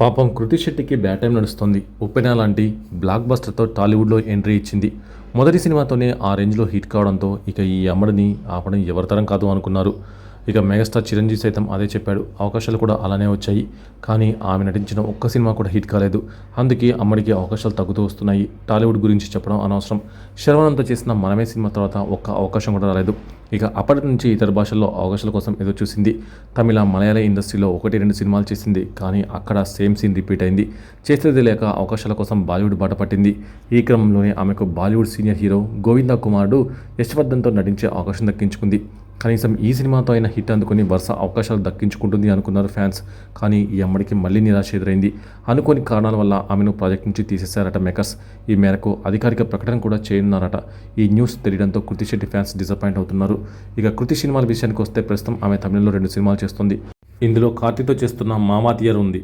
పాపం కృతి శెట్టికి బ్యాటైం టైం ఉప్పెన లాంటి బ్లాక్ బస్టర్తో టాలీవుడ్లో ఎంట్రీ ఇచ్చింది. మొదటి సినిమాతోనే ఆ రేంజ్లో హిట్ కావడంతో ఇక ఈ అమ్మడిని ఆపడం ఎవరితరం కాదు అనుకున్నారు. ఇక మెగాస్టార్ చిరంజీవి సైతం అదే చెప్పాడు. అవకాశాలు కూడా అలానే వచ్చాయి. కానీ ఆమె నటించిన ఒక్క సినిమా కూడా హిట్ కాలేదు. అందుకే అమ్మడికి అవకాశాలు తగ్గుతూ వస్తున్నాయి. టాలీవుడ్ గురించి చెప్పడం అనవసరం. శర్వణంతో చేసిన మనమే సినిమా తర్వాత ఒక్క అవకాశం కూడా రాలేదు. ఇక అప్పటి నుంచి ఇతర భాషల్లో అవకాశాల కోసం ఎదురు చూసింది. తమిళ మలయాళ ఇండస్ట్రీలో ఒకటి రెండు సినిమాలు చేసింది. కానీ అక్కడ సేమ్ సీన్ రిపీట్ అయింది. చేసేది లేక అవకాశాల కోసం బాలీవుడ్ బాట పట్టింది. ఈ క్రమంలోనే ఆమెకు బాలీవుడ్ సీనియర్ హీరో గోవిందా కుమారుడు యశ్వర్ధన్తో నటించే అవకాశం దక్కించుకుంది. కనీసం ఈ సినిమాతో అయినా హిట్ అందుకుని వరుస అవకాశాలు దక్కించుకుంటుంది అనుకున్నారు ఫ్యాన్స్. కానీ ఈ అమ్మడికి మళ్ళీ నిరాశ ఎదురైంది. అనుకోని కారణాల వల్ల ఆమెను ప్రాజెక్ట్ నుంచి తీసేశారట మేకర్స్. ఈ మేరకు అధికారిక ప్రకటన కూడా చేయనున్నారట. ఈ న్యూస్ తెలియడంతో కృతి శెట్టి ఫ్యాన్స్ డిసప్పాయింట్ అవుతున్నారు. ఇక కృతి సినిమాల విషయానికి వస్తే ప్రస్తుతం ఆమె తమిళంలో రెండు సినిమాలు చేస్తుంది. ఇందులో కార్తీతో చేస్తున్న మామాతియర్ ఉంది.